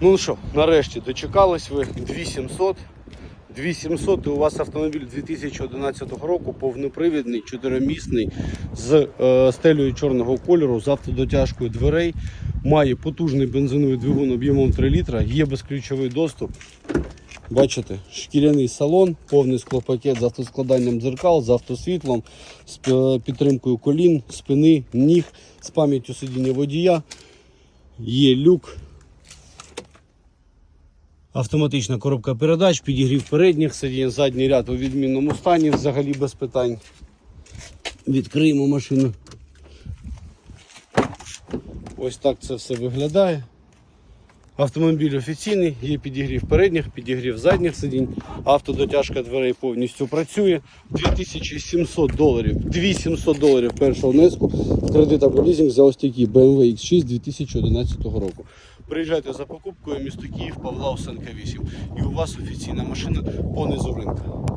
Ну що, нарешті дочекались ви 2700. 2700 і у вас автомобіль 2011 року, повнопривідний, чотиримісний, з е, стелею чорного кольору, з автодотяжкою дверей, має потужний бензиновий двигун об'ємом 3 літра, є безключовий доступ. Бачите, шкіряний салон, повний склопакет з автоскладанням дзеркал, з автосвітлом, з е, підтримкою колін, спини, ніг, з пам'яттю сидіння водія. Є люк, Автоматична коробка передач, підігрів передніх сидінь, задній ряд у відмінному стані, взагалі без питань. Відкриємо машину. Ось так це все виглядає. Автомобіль офіційний, є підігрів передніх, підігрів задніх сидінь, автодотяжка дверей повністю працює. 2700 доларів, 2700 доларів першого внеску в кредит або лізинг за ось такі BMW X6 2011 року. Приїжджайте за покупкою, місто Київ, Павла Осенка 8. І у вас офіційна машина по низу ринку.